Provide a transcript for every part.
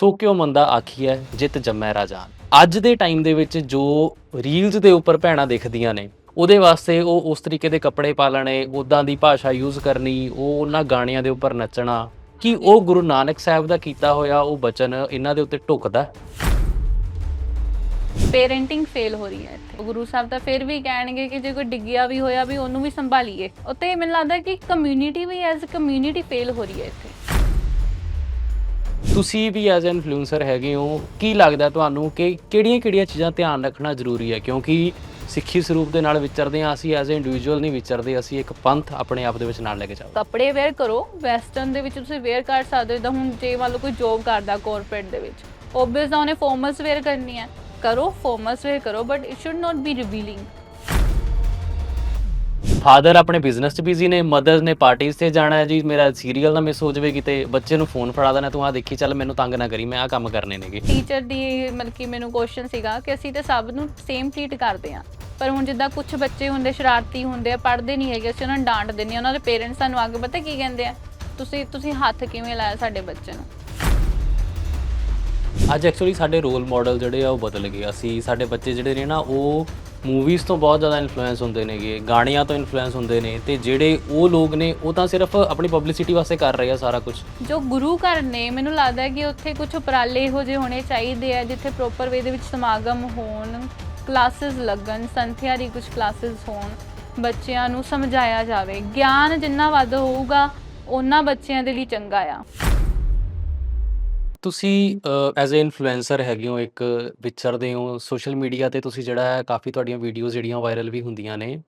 ਸੋ ਕਿਉ ਮੰਦਾ ਆਖੀਐ, ਜਿਤ ਜੰਮੈ ਰਾਜਾਨ। ਅੱਜ ਦੇ ਟਾਈਮ ਦੇ ਵਿੱਚ ਜੋ ਰੀਲਸ ਦੇ ਉੱਪਰ ਭੈਣਾਂ ਦਿਖਦੀਆਂ ਨੇ, ਉਹਦੇ ਵਾਸਤੇ ਉਹ ਉਸ ਤਰੀਕੇ ਦੇ ਕੱਪੜੇ ਪਾ ਲੈਣੇ ਉਦਾਂ ਦੀ ਭਾਸ਼ਾ ਯੂਜ਼ ਕਰਨੀ, ਉਹ ਉਹਨਾਂ ਗਾਣਿਆਂ ਦੇ ਉੱਪਰ ਨੱਚਣਾ। ਕੀ ਉਹ ਗੁਰੂ ਨਾਨਕ ਸਾਹਿਬ ਦਾ ਕੀਤਾ ਹੋਇਆ ਉਹ ਬਚਨ ਇਹਨਾਂ ਦੇ ਉੱਤੇ ਢੁਕਦਾ? ਪੇਰੈਂਟਿੰਗ ਫੇਲ ਹੋ ਰਹੀ ਹੈ ਇੱਥੇ। ਗੁਰੂ ਸਾਹਿਬ ਤਾਂ ਫਿਰ ਵੀ ਕਹਿਣਗੇ ਕਿ ਜੇ ਕੋਈ ਡਿੱਗਿਆ ਵੀ ਹੋਇਆ ਵੀ ਉਹਨੂੰ ਵੀ ਸੰਭਾਲੀਏ। ਉੱਤੇ ਮੈਨੂੰ ਲੱਗਦਾ ਕਿ ਕਮਿਊਨਿਟੀ ਵੀ ਐਜ਼ ਕਮਿਊਨਿਟੀ ਫੇਲ ਹੋ ਰਹੀ ਹੈ ਇੱਥੇ। ਤੁਸੀਂ ਵੀ ਐਜ਼ ਐਨ ਇਨਫਲੂਐਂਸਰ ਹੈਗੇ ਹੋ, ਕੀ ਲੱਗਦਾ ਤੁਹਾਨੂੰ ਕਿ ਕਿਹੜੀਆਂ-ਕਿਹੜੀਆਂ ਚੀਜ਼ਾਂ ਧਿਆਨ ਰੱਖਣਾ ਜ਼ਰੂਰੀ ਹੈ? ਕਿਉਂਕਿ ਸਿੱਖੀ ਸਰੂਪ ਦੇ ਨਾਲ ਵਿਚਰਦੇ ਹਾਂ ਅਸੀਂ ਐਜ਼ ਐ ਇੰਡੀਵਿਜੂਅਲ ਨਹੀਂ ਵਿਚਰਦੇ, ਅਸੀਂ ਇੱਕ ਪੰਥ ਆਪਣੇ ਆਪ ਦੇ ਵਿੱਚ ਨਾਲ ਲੈ ਕੇ ਜਾਓ ਕੱਪੜੇ ਵੇਅਰ ਕਰੋ ਵੈਸਟਰਨ ਦੇ ਵਿੱਚ ਤੁਸੀਂ ਵੇਅਰ ਕਰ ਸਕਦੇ ਹੋ, ਜਿੱਦਾਂ ਹੁਣ ਜੇ ਮੰਨ ਲਓ ਕੋਈ ਜੋਬ ਕਰਦਾ ਕਾਰਪੋਰੇਟ ਦੇ ਵਿੱਚ ਓਬਵੀਅਸ ਉਹਨੇ ਫਾਰਮਲਸ ਵੇਅਰ ਕਰਨੀ ਹੈ। ਕਰੋ ਫਾਰਮਲਸ ਵੇਅਰ ਕਰੋ but it should not be revealing father ਆਪਣੇ ਬਿਜ਼ਨਸ 'ਚ ਬਿਜ਼ੀ ਨੇ ਮਦਰ ਨੇ ਪਾਰਟੀਆਂ ਤੇ ਜਾਣਾ ਹੈ ਜੀ। ਮੇਰਾ ਸੀਰੀਅਲ ਨਾ ਮਿਸ ਹੋ ਜਾਵੇ ਕਿਤੇ ਬੱਚੇ ਨੂੰ ਫੋਨ ਫੜਾ ਦੇਣਾ ਤੂੰ ਆ ਦੇਖੀ ਚੱਲ ਮੈਨੂੰ ਤੰਗ ਨਾ ਕਰੀ ਮੈਂ ਆ ਕੰਮ ਕਰਨੇ ਨੇਗੇ। ਟੀਚਰ ਦੀ ਮਤਲਬ ਕਿ ਮੈਨੂੰ ਕੁਐਸਚਨ ਸੀਗਾ ਕਿ ਅਸੀਂ ਤੇ ਸਭ ਨੂੰ ਸੇਮ ਟ੍ਰੀਟ ਕਰਦੇ ਆ ਪਰ ਹੁਣ ਜਿੱਦਾਂ ਕੁਝ ਬੱਚੇ ਹੁੰਦੇ ਸ਼ਰਾਰਤੀ ਹੁੰਦੇ ਆ ਪੜ੍ਹਦੇ ਨਹੀਂ ਹੈਗੇ ਅਸੀਂ ਉਹਨਾਂ ਨੂੰ ਡਾਂਟ ਦਿੰਦੇ ਆ ਉਹਨਾਂ ਦੇ ਪੇਰੈਂਟਸ ਸਾਨੂੰ ਅੱਗੇ ਪਤਾ ਕੀ ਕਹਿੰਦੇ ਆ? ਤੁਸੀਂ ਤੁਸੀਂ ਹੱਥ ਕਿਵੇਂ ਲਾਇਆ ਸਾਡੇ ਬੱਚੇ ਨੂੰ? ਅੱਜ ਐਕਚੁਅਲੀ ਸਾਡੇ ਰੋਲ ਮਾਡਲ ਜਿਹੜੇ ਆ ਉਹ ਬਦਲ ਗਏ। ਅਸੀਂ ਸਾਡੇ ਬੱਚੇ ਜਿਹੜੇ ਨੇ ਨਾ ਉਹ ਮੂਵੀਜ਼ ਤੋਂ ਬਹੁਤ ਜ਼ਿਆਦਾ ਇਨਫਲੂਐਂਸ ਹੁੰਦੇ ਨੇਗੇ, ਗਾਣਿਆਂ ਤੋਂ ਇਨਫਲੂਐਂਸ ਹੁੰਦੇ ਨੇ ਤੇ ਜਿਹੜੇ ਉਹ ਲੋਕ ਨੇ, ਉਹ ਤਾਂ ਸਿਰਫ ਆਪਣੀ ਪਬਲਿਸਿਟੀ ਵਾਸਤੇ ਕਰ ਰਹੇ ਆ ਸਾਰਾ ਕੁਝ ਜੋ ਗੁਰੂ ਘਰ ਨੇ, ਮੈਨੂੰ ਲੱਗਦਾ ਹੈ ਕਿ ਉੱਥੇ ਕੁਝ ਉਪਰਾਲੇ ਇਹੋ ਜਿਹੇ ਹੋਣੇ ਚਾਹੀਦੇ ਆ, ਜਿੱਥੇ ਪ੍ਰੋਪਰ ਵੇ ਦੇ ਵਿੱਚ ਸਮਾਗਮ ਹੋਣ ਕਲਾਸਿਸ ਲੱਗਣ ਸੰਥਿਆ ਦੀ ਕੁਝ ਕਲਾਸਿਸ ਹੋਣ, ਬੱਚਿਆਂ ਨੂੰ ਸਮਝਾਇਆ ਜਾਵੇ। ਗਿਆਨ ਜਿੰਨਾ ਵੱਧ ਹੋਊਗਾ, ਉਹਨਾਂ ਬੱਚਿਆਂ ਦੇ ਲਈ ਚੰਗਾ ਆ। ਤੁਸੀਂ ਐਜ਼ ਅ ਇਨਫਲੂਐਂਸਰ ਹੈਗੇ ਹੋ ਇੱਕ ਵਿਚਰਦੇ ਹੋ ਸੋਸ਼ਲ ਮੀਡੀਆ ਤੇ ਤੁਸੀਂ ਜਿਹੜਾ ਹੈ ਕਾਫੀ ਤੁਹਾਡੀਆਂ ਵੀਡੀਓਜ਼ ਜਿਹੜੀਆਂ ਵਾਇਰਲ ਵੀ ਹੁੰਦੀਆਂ ਨੇ।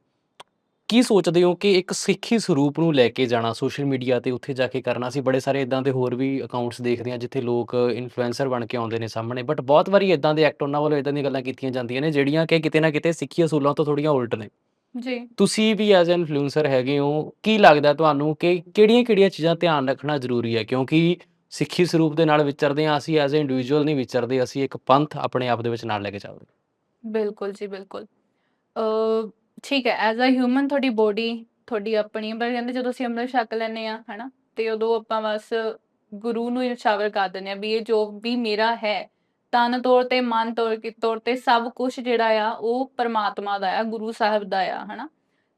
ਕੀ ਸੋਚਦੇ ਹੋ ਕਿ ਇੱਕ ਸਿੱਖੀ ਸਰੂਪ ਨੂੰ ਲੈ ਕੇ ਜਾਣਾ ਸੋਸ਼ਲ ਮੀਡੀਆ ਤੇ ਉੱਥੇ ਜਾ ਕੇ ਕਰਨਾ? ਸੀ ਬੜੇ ਸਾਰੇ ਇਦਾਂ ਦੇ ਹੋਰ ਵੀ ਅਕਾਊਂਟਸ ਦੇਖਦੇ ਹਾਂ ਜਿੱਥੇ ਲੋਕ ਇਨਫਲੂਐਂਸਰ ਬਣ ਕੇ ਆਉਂਦੇ ਨੇ ਸਾਹਮਣੇ ਬਟ ਬਹੁਤ ਵਾਰੀ ਇਦਾਂ ਦੇ ਐਕਟ ਉਹਨਾਂ ਵੱਲੋਂ ਇਦਾਂ ਦੀਆਂ ਗੱਲਾਂ ਕੀਤੀਆਂ ਜਾਂਦੀਆਂ ਨੇ ਜਿਹੜੀਆਂ ਕਿ ਕਿਤੇ ਨਾ ਕਿਤੇ ਸਿੱਖੀ ਅਸੂਲਾਂ ਤੋਂ ਥੋੜੀਆਂ ਉਲਟ ਨੇ। ਜੀ। ਤੁਸੀਂ ਵੀ ਐਜ਼ ਇਨਫਲੂਐਂਸਰ ਹੈਗੇ ਹੋ ਕੀ ਲੱਗਦਾ ਤੁਹਾਨੂੰ ਕਿ ਕਿਹੜੀਆਂ-ਕਿਹੜੀਆਂ ਚੀਜ਼ਾਂ ਧਿਆਨ ਰੱਖਣਾ ਜ਼ਰੂਰੀ ਹੈ? ਕਿਉਂਕਿ ਸਿੱਖੀ ਸਰੂਪ ਦੇ ਨਾਲ ਵਿਚਰਦੇ ਹਾਂ, ਅਸੀਂ ਐਜ਼ ਅ ਇੰਡੀਵਿਜੂਅਲ ਨਹੀਂ ਵਿਚਰਦੇ, ਅਸੀਂ ਇੱਕ ਪੰਥ ਆਪਣੇ ਆਪ ਦੇ ਵਿੱਚ ਨਾਲ ਲੈ ਕੇ ਚੱਲਦੇ ਬਿਲਕੁਲ ਜੀ, ਬਿਲਕੁਲ। ਅ ਠੀਕ ਹੈ ਐਜ਼ ਅ ਹਿਊਮਨ ਤੁਹਾਡੀ ਬੋਡੀ ਤੁਹਾਡੀ ਆਪਣੀ ਪਰ ਕਹਿੰਦੇ ਜਦੋਂ ਅਸੀਂ ਅੰਮ੍ਰਿਤ ਛਕ ਲੈਂਦੇ ਆ ਹਨਾ, ਤੇ ਉਦੋਂ ਆਪਾਂ ਬਸ ਗੁਰੂ ਨੂੰ ਇਨਸ਼ਾਵਰ ਕਰ ਦਿੰਦੇ ਆ ਵੀ ਇਹ ਜੋ ਵੀ ਮੇਰਾ ਹੈ, ਤਨ ਤੌਰ ਤੇ ਮਨ ਤੌਰ ਕੀ, ਤੌਰ ਤੇ ਸਭ ਕੁਝ ਜਿਹੜਾ ਆ, ਉਹ ਪਰਮਾਤਮਾ ਦਾ ਆ, ਗੁਰੂ ਸਾਹਿਬ ਦਾ ਆ, ਹਨਾ।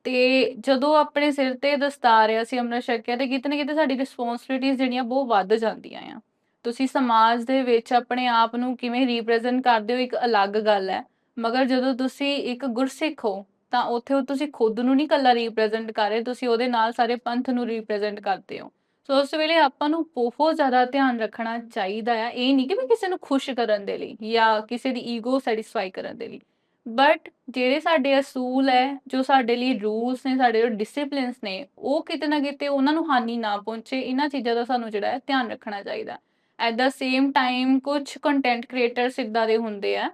ਤੇ ਜਦੋਂ ਆਪਣੇ ਸਿਰ ਤੇ ਦਸਤਾਰ ਆ, ਅਸੀਂ ਅੰਮ੍ਰਿਤ ਛਕਿਆ, ਤੇ ਕਿਤੇ ਨਾ ਕਿਤੇ ਸਾਡੀ ਰਿਸਪੌਂਸਿਬਿਲਿਟੀਆਂ ਜਿਹੜੀਆਂ, ਬਹੁਤ ਵੱਧ ਜਾਂਦੀਆਂ ਆ। ਤੁਸੀਂ ਸਮਾਜ ਦੇ ਵਿੱਚ ਆਪਣੇ ਆਪ ਨੂੰ ਕਿਵੇਂ ਰਿਪਰੈਜ਼ੈਂਟ ਕਰਦੇ ਹੋ, ਇੱਕ ਅਲੱਗ ਗੱਲ ਹੈ। ਮਗਰ ਜਦੋਂ ਤੁਸੀਂ ਇੱਕ ਗੁਰਸਿੱਖ ਹੋ, ਤਾਂ ਉੱਥੇ ਤੁਸੀਂ ਖੁਦ ਨੂੰ ਨਹੀਂ ਕੱਲਾ ਰਿਪਰੈਜ਼ੈਂਟ ਕਰ ਰਹੇ, ਤੁਸੀਂ ਉਹਦੇ ਨਾਲ ਸਾਰੇ ਪੰਥ ਨੂੰ ਰਿਪਰੈਜ਼ੈਂਟ ਕਰਦੇ ਹੋ। ਸੋ ਉਸ ਵੇਲੇ ਆਪਾਂ ਨੂੰ ਬਹੁਤ ਜ਼ਿਆਦਾ ਧਿਆਨ ਰੱਖਣਾ ਚਾਹੀਦਾ ਆ, ਇਹ ਨਹੀਂ ਕਿ ਮੈਂ ਕਿਸੇ ਨੂੰ ਖੁਸ਼ ਕਰਨ ਦੇ ਲਈ ਜਾਂ ਕਿਸੇ ਦੀ ਈਗੋ ਸੈਟੀਸਫਾਈ ਕਰਨ ਦੇ ਲਈ। ਬਟ ਜਿਹੜੇ ਸਾਡੇ ਅਸੂਲ ਹੈ, ਜੋ ਸਾਡੇ ਲਈ ਰੂਲਸ ਨੇ, ਸਾਡੇ ਜੋ ਡਿਸਪਲਿਨਸ ਨੇ, ਉਹ ਕਿਤੇ ਨਾ ਕਿਤੇ ਉਹਨਾਂ ਨੂੰ ਹਾਨੀ ਨਾ ਪਹੁੰਚੇ, ਇਹਨਾਂ ਚੀਜ਼ਾਂ ਦਾ ਸਾਨੂੰ ਜਿਹੜਾ ਹੈ ਧਿਆਨ ਰੱਖਣਾ ਚਾਹੀਦਾ। ਐਟ ਦਾ ਸੇਮ ਟਾਈਮ ਕੁਝ ਕੰਟੈਂਟ ਕ੍ਰੀਏਟਰਸ ਇਦਾਂ ਦੇ ਹੁੰਦੇ ਆ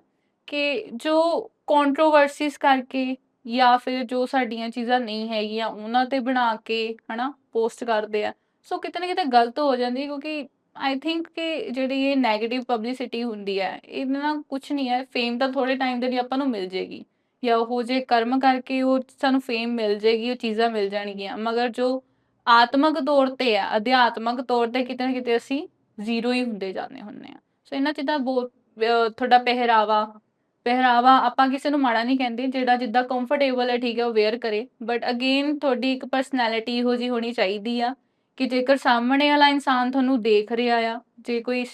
ਕਿ ਜੋ ਕੰਟਰੋਵਰਸੀਜ਼ ਕਰਕੇ ਜਾਂ ਫਿਰ ਜੋ ਸਾਡੀਆਂ ਚੀਜ਼ਾਂ ਨਹੀਂ ਹੈਗੀਆਂ, ਉਹਨਾਂ ਤੇ ਬਣਾ ਕੇ ਹਨਾ ਪੋਸਟ ਕਰਦੇ ਆ। ਸੋ ਕਿਤੇ ਨਾ ਕਿਤੇ ਗਲਤ ਹੋ ਜਾਂਦੀ ਹੈ ਕਿਉਂਕਿ ਆਈ ਥਿੰਕ ਕਿ ਜਿਹੜੀ ਇਹ 네ਗੇਟਿਵ ਪਬਲਿਸਿਟੀ ਹੁੰਦੀ ਹੈ, ਇਹਦੇ ਨਾਲ ਕੁਝ ਨਹੀਂ ਹੈ ਫੇਮ ਤਾਂ ਥੋੜੇ ਟਾਈਮ ਦੇ ਲਈ ਆਪਾਂ ਨੂੰ ਮਿਲ ਜੇਗੀ ਜਾਂ ਉਹ ਜੇ ਕਰਮ ਕਰਕੇ ਉਹ ਸਾਨੂੰ ਫੇਮ ਮਿਲ ਜੇਗੀ ਉਹ ਚੀਜ਼ਾਂ ਮਿਲ ਜਾਣਗੀਆਂ। ਮਗਰ ਜੋ ਆਤਮਿਕ ਤੌਰ ਤੇ ਆ ਅਧਿਆਤਮਿਕ ਤੌਰ ਤੇ ਕਿਤੇ ਨਾ ਕਿਤੇ ਅਸੀਂ ਜ਼ੀਰੋ ਹੀ ਹੁੰਦੇ ਜਾਂਦੇ ਹੁੰਨੇ ਆ ਸੋ ਇਹਨਾਂ ਚੀਜ਼ਾਂ ਬਹੁਤ ਤੁਹਾਡਾ ਪਹਿਰਾਵਾ ਪਹਿਰਾਵਾ ਆਪਾਂ ਕਿਸੇ ਨੂੰ ਮਾੜਾ ਨਹੀਂ ਕਹਿੰਦੇ, ਜਿਹੜਾ ਜਿੱਦਾਂ ਕੰਫਰਟੇਬਲ ਹੈ, ਠੀਕ ਹੈ, ਉਹ ਵੇਅਰ ਕਰੇ। ਬਟ ਅਗੇਨ ਤੁਹਾਡੀ ਇੱਕ ਪਰਸਨੈਲਿਟੀ ਇਹੋ ਜੀ ਹੋਣੀ ਚਾਹੀਦੀ ਆ। ਕਿ ਜੇਕਰ ਸਾਹਮਣੇ ਵਾਲਾ ਇਨਸਾਨ ਤੁਹਾਨੂੰ ਦੇਖ ਰਿਹਾ ਆ, ਜੇ ਕੋਈ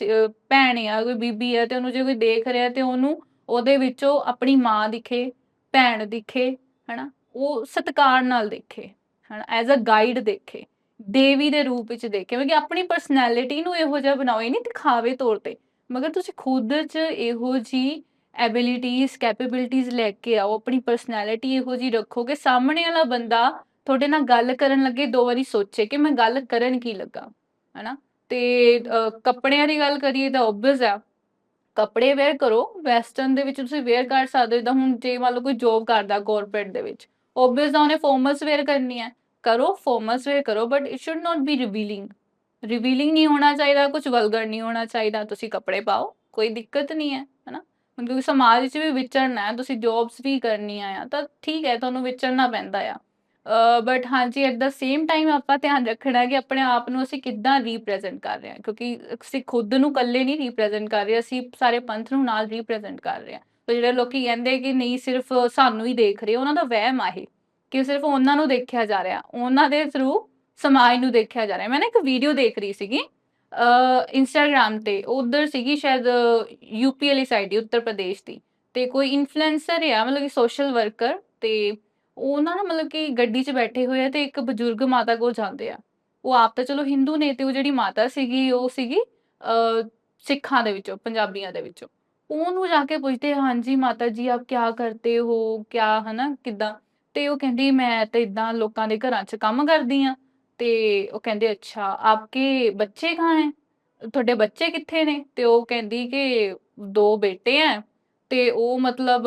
ਭੈਣ ਆ, ਕੋਈ ਬੀਬੀ ਆ ਤੇ ਉਹਨੂੰ ਜੇ ਕੋਈ ਦੇਖ ਰਿਹਾ ਤੇ ਉਹਨੂੰ ਉਹਦੇ ਵਿੱਚੋਂ ਆਪਣੀ ਮਾਂ ਦਿਖੇ, ਭੈਣ ਦਿਖੇ, ਹਨਾ, ਉਹ ਸਤਿਕਾਰ ਨਾਲ ਦੇਖੇ, ਹਨਾ ਐਜ਼ ਅ ਗਾਈਡ ਦੇਖੇ, ਦੇਵੀ ਦੇ ਰੂਪ ਵਿੱਚ ਦੇਖੇ, ਕਿਉਂਕਿ ਆਪਣੀ ਪਰਸਨੈਲਿਟੀ ਨੂੰ ਇਹੋ ਜਿਹਾ ਬਣਾਓ, ਇਹ ਨਹੀਂ ਦਿਖਾਵੇ ਤੌਰ ਤੇ, ਮਗਰ ਤੁਸੀਂ ਖੁਦ 'ਚ ਇਹੋ ਜੀ ਐਬਿਲਿਟੀਜ਼ ਕੈਪੇਬਿਲਿਟੀਜ਼ ਲੈ ਕੇ ਆਓ, ਆਪਣੀ ਪਰਸਨੈਲਿਟੀ ਇਹੋ ਜੀ ਰੱਖੋ ਕਿ ਸਾਹਮਣੇ ਵਾਲਾ ਬੰਦਾ ਤੁਹਾਡੇ ਨਾਲ ਗੱਲ ਕਰਨ ਲੱਗੇ, ਦੋ ਵਾਰੀ ਸੋਚੇ ਕਿ ਮੈਂ ਗੱਲ ਕਰਨ ਕੀ ਲੱਗਾ, ਹਨਾ? ਤੇ ਕੱਪੜਿਆਂ ਦੀ ਗੱਲ ਕਰੀਏ ਤਾਂ ਓਬਵੀਅਸ ਆ। ਕੱਪੜੇ ਵੇਅਰ ਕਰੋ ਵੈਸਟਰਨ ਦੇ ਵਿੱਚ ਤੁਸੀਂ ਵੇਅਰ ਕਰ ਸਕਦੇ ਹੋ ਜਿੱਦਾਂ ਹੁਣ ਜੇ ਮੰਨ ਲਓ ਕੋਈ ਜੋਬ ਕਰਦਾ ਕਾਰਪੋਰੇਟ ਦੇ ਵਿੱਚ ਓਬਵੀਅਸ ਆ ਉਹਨੇ ਫਾਰਮਲਸ ਵੇਅਰ ਕਰਨੀ ਹੈ। ਕਰੋ ਫਾਰਮਲਸ ਵੇਅਰ ਕਰੋ but it should not be revealing revealing ਨਹੀਂ ਹੋਣਾ ਚਾਹੀਦਾ ਕੁਝ ਵਲਗਰ ਨਹੀਂ ਹੋਣਾ ਚਾਹੀਦਾ, ਤੁਸੀਂ ਕੱਪੜੇ ਪਾਓ, ਕੋਈ ਦਿੱਕਤ ਨਹੀਂ ਹੈ, ਹਨਾ? ਹੁਣ ਕਿਉਂਕਿ ਸਮਾਜ ਵਿੱਚ ਵੀ ਵਿਚਰਨਾ ਹੈ, ਤੁਸੀਂ ਜੌਬਸ ਵੀ ਕਰਨੀਆਂ ਆ, ਤਾਂ ਠੀਕ ਹੈ, ਤੁਹਾਨੂੰ ਵਿਚਰਨਾ ਪੈਂਦਾ ਆ। ਬਟ ਹਾਂਜੀ ਐਟ ਦਾ ਸੇਮ ਟਾਈਮ ਆਪਾਂ ਧਿਆਨ ਰੱਖਣਾ ਕਿ ਆਪਣੇ ਆਪ ਨੂੰ ਅਸੀਂ ਕਿੱਦਾਂ ਰੀਪ੍ਰੈਜ਼ੈਂਟ ਕਰ ਰਹੇ ਹਾਂ, ਕਿਉਂਕਿ ਅਸੀਂ ਖੁਦ ਨੂੰ ਇਕੱਲੇ ਨਹੀਂ ਰੀਪ੍ਰੈਜ਼ੈਂਟ ਕਰ ਰਹੇ, ਅਸੀਂ ਸਾਰੇ ਪੰਥ ਨੂੰ ਨਾਲ ਰੀਪ੍ਰੈਜ਼ੈਂਟ ਕਰ ਰਹੇ ਹਾਂ। ਤੇ ਜਿਹੜੇ ਲੋਕੀ ਕਹਿੰਦੇ ਕਿ ਨਹੀਂ, ਸਿਰਫ ਸਾਨੂੰ ਹੀ ਦੇਖ ਰਹੇ, ਉਹਨਾਂ ਦਾ ਵਹਿਮ ਆ ਇਹ, ਕਿ ਸਿਰਫ ਉਹਨਾਂ ਨੂੰ ਦੇਖਿਆ ਜਾ ਰਿਹਾ, ਉਹਨਾਂ ਦੇ ਥਰੂ ਸਮਾਜ ਨੂੰ ਦੇਖਿਆ ਜਾ ਰਿਹਾ। ਮੈਂ ਨਾ ਇੱਕ ਵੀਡੀਓ ਦੇਖ ਰਹੀ ਸੀਗੀ ਇੰਸਟਾਗ੍ਰam ਤੇ, ਉਧਰ ਸੀਗੀ ਸ਼ਾਇਦ ਯੂਪੀ ਵਾਲੀ ਸਾਈਡ ਦੀ, ਉੱਤਰ ਪ੍ਰਦੇਸ਼ ਦੀ। ਤੇ ਕੋਈ ਇਨਫਲੂਐਂਸਰ ਆ, ਮਤਲਬ ਕਿ ਸੋਸ਼ਲ ਵਰਕਰ ਤੇ ਉਹ ਨਾ ਮਤਲਬ ਕਿ ਗੱਡੀ 'ਚ ਬੈਠੇ ਹੋਏ ਆ ਤੇ ਇੱਕ ਬਜ਼ੁਰਗ ਮਾਤਾ ਕੋਲ ਜਾਂਦੇ ਆ। ਉਹ ਆਪ ਤਾਂ ਚਲੋ ਹਿੰਦੂ ਨੇ ਤੇ ਉਹ ਜਿਹੜੀ ਮਾਤਾ ਸੀਗੀ ਉਹ ਸੀਗੀ ਅ, ਸਿੱਖਾਂ ਦੇ ਵਿੱਚੋਂ ਪੰਜਾਬੀਆਂ ਦੇ ਵਿੱਚੋਂ। ਉਹਨੂੰ ਜਾ ਕੇ ਪੁੱਛਦੇ ਹਾਂਜੀ ਮਾਤਾ ਜੀ ਆਪ ਕਿਆ ਕਰਤੇ ਹੋ? ਕਿਆ ਹਨਾ ਕਿੱਦਾਂ? ਤੇ ਉਹ ਕਹਿੰਦੀ ਮੈਂ ਤੇ ਇਦਾਂ ਲੋਕਾਂ ਦੇ ਘਰਾਂ 'ਚ ਕੰਮ ਕਰਦੀ ਆ। ਤੇ ਉਹ ਕਹਿੰਦੇ ਅੱਛਾ ਆਪਕੇ ਬੱਚੇ ਕਹਾਂ ਹੈ? ਤੁਹਾਡੇ ਬੱਚੇ ਕਿੱਥੇ ਨੇ? ਤੇ ਉਹ ਕਹਿੰਦੀ ਕਿ ਦੋ ਬੇਟੇ ਆ ਤੇ ਉਹ ਮਤਲਬ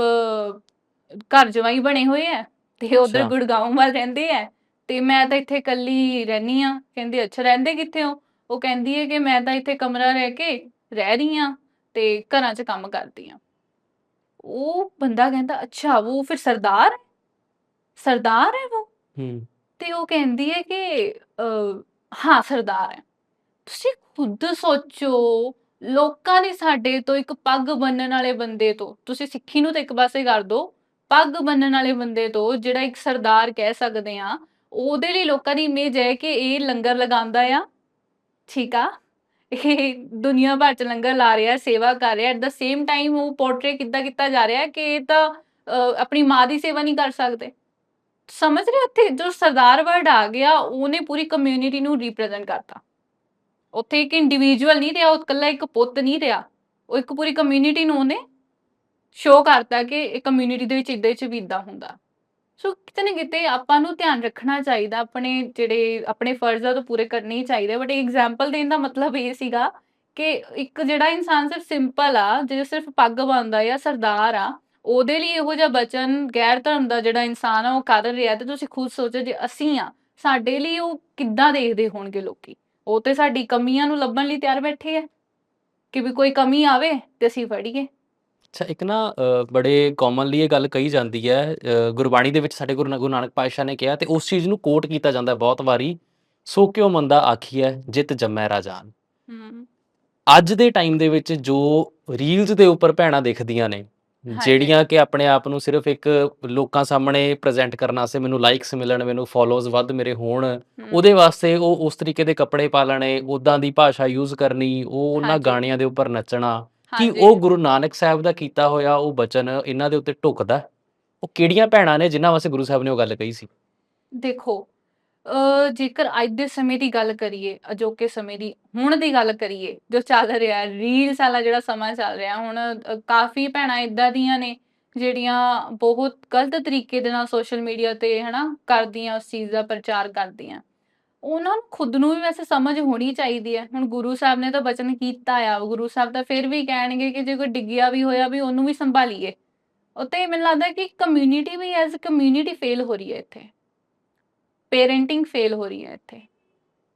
ਘਰ ਜਵਾਈ ਬਣੇ ਹੋਏ ਆ ਤੇ ਉਧਰ ਅੱਛਾ। ਗੁੜਗਾਉਂ ਵੱਲ ਰਹਿੰਦੇ ਆ ਤੇ ਮੈਂ ਤਾਂ ਇੱਥੇ ਇਕੱਲੀ ਰਹਿਨੀ ਆ। ਕਹਿੰਦੇ ਅੱਛਾ ਰਹਿੰਦੇ ਕਿੱਥੇ ਹੋ? ਉਹ ਕਹਿੰਦੀ ਹੈ ਕਿ ਮੈਂ ਤਾਂ ਇੱਥੇ ਕਮਰਾ ਰਹਿ ਕੇ ਰਹਿ ਰਹੀ ਆ ਤੇ ਘਰਾਂ 'ਚ ਕੰਮ ਕਰਦੀ ਆ। ਉਹ ਬੰਦਾ ਕਹਿੰਦਾ ਅੱਛਾ ਉਹ ਫਿਰ ਸਰਦਾਰ ਹੈ ਸਰਦਾਰ ਹੈ ਉਹ? ਹੂੰ। ਤੇ ਉਹ ਕਹਿੰਦੀ ਹੈ ਕਿ ਅਹ, ਹਾਂ ਸਰਦਾਰ ਹੈ ਤੁਸੀਂ ਖੁਦ ਸੋਚੋ ਲੋਕਾਂ ਨੇ ਸਾਡੇ ਤੋਂ ਇੱਕ ਪੱਗ ਬੰਨਣ ਵਾਲੇ ਬੰਦੇ ਤੋਂ। ਤੁਸੀਂ ਸਿੱਖੀ ਨੂੰ ਤਾਂ ਇੱਕ ਪਾਸੇ ਕਰ ਦਿਓ ਪੱਗ ਬੰਨਣ ਵਾਲੇ ਬੰਦੇ ਤੋਂ ਜਿਹੜਾ ਇੱਕ ਸਰਦਾਰ ਕਹਿ ਸਕਦੇ ਆ ਉਹਦੇ ਲਈ ਲੋਕਾਂ ਦੀ ਇਮੇਜ ਹੈ ਕਿ ਇਹ ਲੰਗਰ ਲਗਾਉਂਦਾ ਆ। ਠੀਕ ਆ? ਇਹ ਦੁਨੀਆ ਭਰ ਚ ਲੰਗਰ ਲਾ ਰਿਹਾ, ਸੇਵਾ ਕਰ ਰਿਹਾ ਐਟ ਦਾ ਸੇਮ ਟਾਈਮ ਉਹ ਪੋਰਟਰੇ ਕਿੱਦਾਂ ਕੀਤਾ ਜਾ ਰਿਹਾ ਕਿ ਇਹ ਤਾਂ ਆਪਣੀ ਮਾਂ ਦੀ ਸੇਵਾ ਨਹੀਂ ਕਰ ਸਕਦੇ। ਸਮਝ ਰਹੇ ਹੋ ਉੱਥੇ ਜੋ ਸਰਦਾਰ ਵਰਡ ਆ ਗਿਆ, ਉਹਨੇ ਪੂਰੀ ਕਮਿਊਨਿਟੀ ਨੂੰ ਰਿਪਰੈਜ਼ੈਂਟ ਕਰਤਾ। ਉੱਥੇ ਇੱਕ ਇੰਡੀਵਿਜੂਅਲ ਨਹੀਂ ਰਿਹਾ, ਉਹ ਇਕੱਲਾ ਇੱਕ ਪੁੱਤ ਨਹੀਂ ਰਿਹਾ। ਉਹ ਇੱਕ ਪੂਰੀ ਕਮਿਊਨਿਟੀ ਨੂੰ ਉਹਨੇ ਸ਼ੋਅ ਕਰਤਾ ਕਿ ਕਮਿਊਨਿਟੀ ਦੇ ਵਿੱਚ ਇਦਾਂ ਚ ਵੀ ਹੁੰਦਾ। ਸੋ ਕਿਤੇ ਨਾ ਕਿਤੇ ਆਪਾਂ ਨੂੰ ਧਿਆਨ ਰੱਖਣਾ ਚਾਹੀਦਾ, ਆਪਣੇ ਜਿਹੜੇ, ਆਪਣੇ ਫਰਜ਼ਾਂ ਤੋਂ ਪੂਰੇ ਕਰਨੇ ਹੀ ਚਾਹੀਦੇ। ਬਟ ਐਗਜ਼ਾਮਪਲ ਦੇਣ ਦਾ ਮਤਲਬ ਇਹ ਸੀਗਾ ਕਿ ਇੱਕ ਜਿਹੜਾ ਇਨਸਾਨ ਸਿਰਫ ਸਿੰਪਲ ਆ, ਜਿਹੜਾ ਸਿਰਫ ਪੱਗ ਬੰਨਦਾ ਜਾਂ ਸਰਦਾਰ ਆ, ਉਹਦੇ ਲਈ ਇਹੋ ਜਿਹਾ ਬਚਨ, ਗੈਰ ਧਰਮ ਦਾ ਜਿਹੜਾ ਇਨਸਾਨ ਆ, ਉਹ ਕਰ ਰਿਹਾ ਤੇ ਤੁਸੀਂ ਖੁਦ ਸੋਚੋ ਜੇ ਅਸੀਂ ਆ, ਸਾਡੇ ਲਈ ਉਹ ਕਿੱਦਾਂ ਦੇਖਦੇ ਹੋਣਗੇ ਲੋਕੀ? ਉਹ ਤੇ ਸਾਡੀ ਕਮੀਆਂ ਨੂੰ ਲੱਭਣ ਲਈ ਤਿਆਰ ਬੈਠੇ ਆ। ਕਿ ਵੀ ਕੋਈ ਕਮੀ ਆਵੇ ਤੇ ਅਸੀਂ ਫੜੀਏ। ਅੱਛਾ ਇੱਕ ਨਾ ਅ, ਬੜੇ ਕਾਮਨਲੀ ਇਹ ਗੱਲ ਕਹੀ ਜਾਂਦੀ ਹੈ ਅ, ਗੁਰਬਾਣੀ ਦੇ ਵਿੱਚ ਸਾਡੇ ਗੁਰੂ ਨਾ- ਗੁਰੂ ਨਾਨਕ ਪਾਤਸ਼ਾਹ ਨੇ ਕਿਹਾ ਤੇ ਉਸ ਚੀਜ਼ ਨੂੰ ਕੋਟ ਕੀਤਾ ਜਾਂਦਾ ਹੈ ਬਹੁਤ ਵਾਰੀ ਸੋ ਕਿਉ ਮੰਦਾ ਆਖੀਐ ਜਿਤ ਜੰਮੈ ਰਾਜਾਨ? ਅੱਜ ਦੇ ਟਾਈਮ ਦੇ ਵਿੱਚ ਜੋ ਰੀਲਸ ਦੇ ਉੱਪਰ ਭੈਣਾਂ ਦਿਖਦੀਆਂ ਨੇ ਹਾਂਜੀ। ਜਿਹੜੀਆਂ ਕਿ ਆਪਣੇ ਆਪ ਨੂੰ ਸਿਰਫ ਇੱਕ ਲੋਕਾਂ ਸਾਹਮਣੇ ਪ੍ਰੈਜ਼ੈਂਟ ਕਰਨ ਵਾਸਤੇ ਮੈਨੂੰ ਲਾਈਕਸ ਮਿਲਣ ਮੈਨੂੰ ਫੋਲੋਅਰਸ ਵੱਧ ਮੇਰੇ ਹੋਣ ਉਹਦੇ ਵਾਸਤੇ ਉਹ ਉਸ ਤਰੀਕੇ ਦੇ ਕੱਪੜੇ ਪਾ ਲੈਣੇ ਉਦਾਂ ਦੀ ਭਾਸ਼ਾ ਯੂਜ਼ ਕਰਨੀ ਉਹ ਉਹਨਾਂ ਹਾਂਜੀ। ਗਾਣਿਆਂ ਦੇ ਉੱਪਰ ਨੱਚਣਾ ਕੀ ਉਹ ਗੁਰੂ ਨਾਨਕ ਸਾਹਿਬ ਦਾ ਕੀਤਾ ਹੋਇਆ ਉਹ ਬਚਨ ਇਹਨਾਂ ਦੇ ਉੱਤੇ ਢੁਕਦਾ? ਉਹ ਕਿਹੜੀਆਂ ਭੈਣਾਂ ਨੇ ਜਿਨ੍ਹਾਂ ਵਾਸਤੇ ਗੁਰੂ ਸਾਹਿਬ ਨੇ ਉਹ ਗੱਲ ਕਹੀ ਸੀ? ਦੇਖੋ ਜੇਕਰ ਅੱਜ ਦੇ ਸਮੇਂ ਦੀ ਗੱਲ ਕਰੀਏ ਅਜੋਕੇ ਸਮੇਂ ਦੀ ਹੁਣ ਦੀ ਗੱਲ ਕਰੀਏ ਜੋ ਚੱਲ ਰਿਹਾ ਰੀਲਸ ਵਾਲਾ ਜਿਹੜਾ ਸਮਾਂ ਚੱਲ ਰਿਹਾ ਹੁਣ ਕਾਫੀ ਭੈਣਾਂ ਇਦਾਂ ਦੀਆਂ ਨੇ ਜਿਹੜੀਆਂ ਬਹੁਤ ਗਲਤ ਤਰੀਕੇ ਦੇ ਨਾਲ ਸੋਸ਼ਲ ਮੀਡੀਆ ਤੇ ਹਨਾ ਕਰਦੀਆਂ ਉਸ ਚੀਜ਼ ਦਾ ਪ੍ਰਚਾਰ ਕਰਦੀਆਂ। ਉਹਨਾਂ ਨੂੰ ਖੁਦ ਨੂੰ ਵੀ ਵੈਸੇ ਸਮਝ ਹੋਣੀ ਚਾਹੀਦੀ ਹੈ। ਹੁਣ ਗੁਰੂ ਸਾਹਿਬ ਨੇ ਤਾਂ ਬਚਨ ਕੀਤਾ ਆ ਗੁਰੂ ਸਾਹਿਬ ਤਾਂ ਫਿਰ ਵੀ ਕਹਿਣਗੇ ਕਿ ਜੇ ਕੋਈ ਡਿੱਗਿਆ ਵੀ ਹੋਇਆ ਵੀ ਉਹਨੂੰ ਵੀ ਸੰਭਾਲੀਏ। ਉੱਤੇ ਮੈਨੂੰ ਲੱਗਦਾ ਕਿ ਕਮਿਊਨਿਟੀ ਵੀ ਐਜ਼ ਕਮਿਊਨਿਟੀ ਫੇਲ ਹੋ ਰਹੀ ਹੈ ਇੱਥੇ। ਪੇਰੈਂਟਿੰਗ ਫੇਲ ਹੋ ਰਹੀ ਹੈ ਇੱਥੇ।